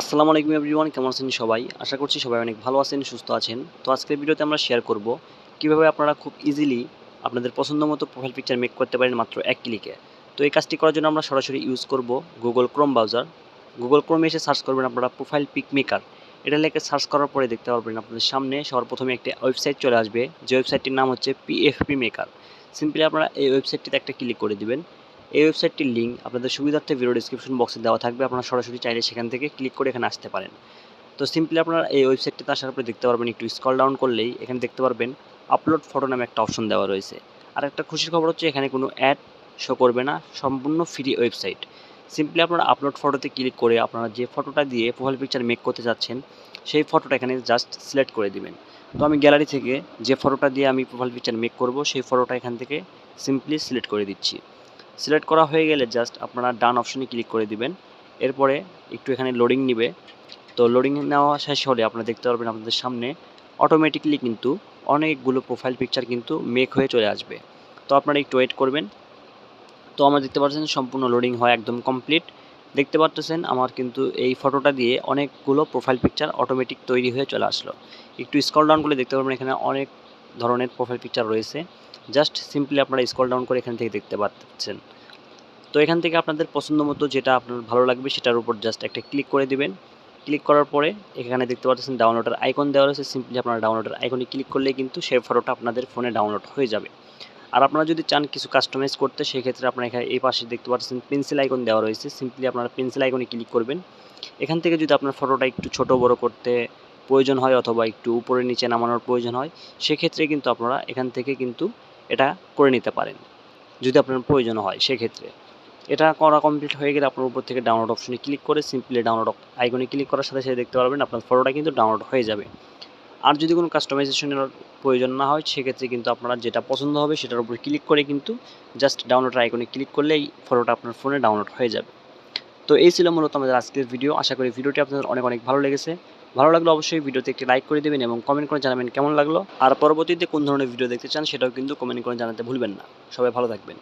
আসসালামু আলাইকুম এভরিওয়ান কেমন আছেন সবাই? আশা করছি সবাই অনেক ভালো আছেন, সুস্থ আছেন। তো আজকের ভিডিওতে আমরা শেয়ার করব কীভাবে আপনারা খুব ইজিলি আপনাদের পছন্দ মতো প্রোফাইল পিকচার মেক করতে পারেন মাত্র এক ক্লিকে তো এই কাজটি করার জন্য আমরা সরাসরি ইউজ করব গুগল ক্রোম ব্রাউজার গুগল ক্রোমে এসে সার্চ করবেন আপনারা প্রোফাইল পিক মেকার এটা লেখে সার্চ করার পরে দেখতে পারবেন আপনাদের সামনে সবার প্রথমে একটি ওয়েবসাইট চলে আসবে। যে ওয়েবসাইটটির নাম হচ্ছে পিএফপি মেকার সিম্পলি আপনারা এই ওয়েবসাইটটিতে একটা ক্লিক করে দিবেন। এই ওয়েবসাইটটির লিঙ্ক আপনাদের সুবিধার্থে ভিডিও ডিসক্রিপশন বক্সে দেওয়া থাকবে। আপনারা সরাসরি চাইলে সেখান থেকে ক্লিক করে এখানে আসতে পারেন। তো সিম্পলি আপনারা এই ওয়েবসাইটটিতে আসার পরে দেখতে পারবেন, একটু স্কল ডাউন করলেই এখানে দেখতে পারবেন আপলোড ফটো নামে একটা অপশন দেওয়া রয়েছে। আর একটা খুশির খবর হচ্ছে এখানে কোনো অ্যাড শো করবে না, সম্পূর্ণ ফ্রি ওয়েবসাইট সিম্পলি আপনারা আপলোড ফটোতে ক্লিক করে আপনারা যে ফটোটা দিয়ে প্রোফাইল পিকচার মেক করতে যাচ্ছেন, সেই ফটোটা এখানে জাস্ট সিলেক্ট করে দিবেন। তো আমি গ্যালারি থেকে যে ফটোটা দিয়ে আমি প্রোফাইল পিকচার মেক করব, সেই ফটোটা এখান থেকে সিম্পলি সিলেক্ট করে দিচ্ছি। সিলেক্ট করা হয়ে গেলে জাস্ট আপনারা ডান অপশনে ক্লিক করে দিবেন। এরপরে একটু এখানে লোডিং নিবে। তো লোডিং নেওয়া শেষ হলে আপনারা দেখতে পারবেন আপনাদের সামনে অটোমেটিকলি কিন্তু অনেকগুলো প্রোফাইল পিকচার কিন্তু মেক হয়ে চলে আসবে। তো আপনারা একটু ওয়েট করবেন। তো আমরা দেখতে পাচ্ছেন সম্পূর্ণ লোডিং হয় একদম কমপ্লিট দেখতে পাচ্ছেন আমার কিন্তু এই ফটোটা দিয়ে অনেকগুলো প্রোফাইল পিকচার অটোমেটিক তৈরি হয়ে চলে আসলো। একটু স্কল ডাউন করলে দেখতে পারবেন এখানে অনেক ধরনের প্রোফাইল পিকচার রয়েছে। জাস্ট সিম্পলি আপনারা স্কল ডাউন করে এখান থেকে দেখতে পাচ্ছেন। তো এখান থেকে আপনাদের পছন্দ মতো যেটা আপনার ভালো লাগবে সেটার উপর জাস্ট একটা ক্লিক করে দিবেন। ক্লিক করার পরে এখানে দেখতে পাচ্ছেন ডাউনলোডের আইকন দেওয়া রয়েছে। সিম্পলি আপনারা ডাউনলোডের আইকনে ক্লিক করলেই কিন্তু সেই ফটোটা আপনাদের ফোনে ডাউনলোড হয়ে যাবে। আর আপনারা যদি চান কিছু কাস্টমাইজ করতে, সেক্ষেত্রে আপনারা এখানে এই পাশে দেখতে পাচ্ছেন পেন্সিল আইকন দেওয়া রয়েছে। সিম্পলি আপনারা পেন্সিল আইকনে ক্লিক করবেন। এখান থেকে যদি আপনার ফটোটা একটু ছোট বড় করতে প্রয়োজন হয় অথবা একটু উপরে নিচে নামানোর প্রয়োজন হয়, সেক্ষেত্রে কিন্তু আপনারা এখান থেকে কিন্তু এটা করে নিতে পারেন, যদি আপনার প্রয়োজন হয় সেক্ষেত্রে। এটা করা কমপ্লিট হয়ে গেলে আপনার উপর থেকে ডাউনলোড অপশনে ক্লিক করে সিম্পলি ডাউনলোড আইকনে ক্লিক করার সাথে সাথে দেখতে পারবেন আপনার ফটোটা কিন্তু ডাউনলোড হয়ে যাবে। আর যদি কোনো কাস্টমাইজেশনের প্রয়োজন না হয়, সেক্ষেত্রে কিন্তু আপনারা যেটা পছন্দ হবে সেটার উপর ক্লিক করে কিন্তু জাস্ট ডাউনলোড আইকনে ক্লিক করলেই ফটোটা আপনার ফোনে ডাউনলোড হয়ে যাবে। তো এই ছিল মূলত আমাদের আজকের ভিডিও আশা করি ভিডিওটি আপনাদের অনেক অনেক ভালো লেগেছে। ভালো লাগল অবশ্যই ভিডিওতে একটি লাইক করে দেবেন এবং কমেন্ট করে জানাবেন কেমন লাগল। আর পরবর্তীতে কোন ধরনের ভিডিও দেখতে চান সেটাও কিন্তু কমেন্ট করে জানাতে ভুলবেন না। সবাই ভালো থাকবেন।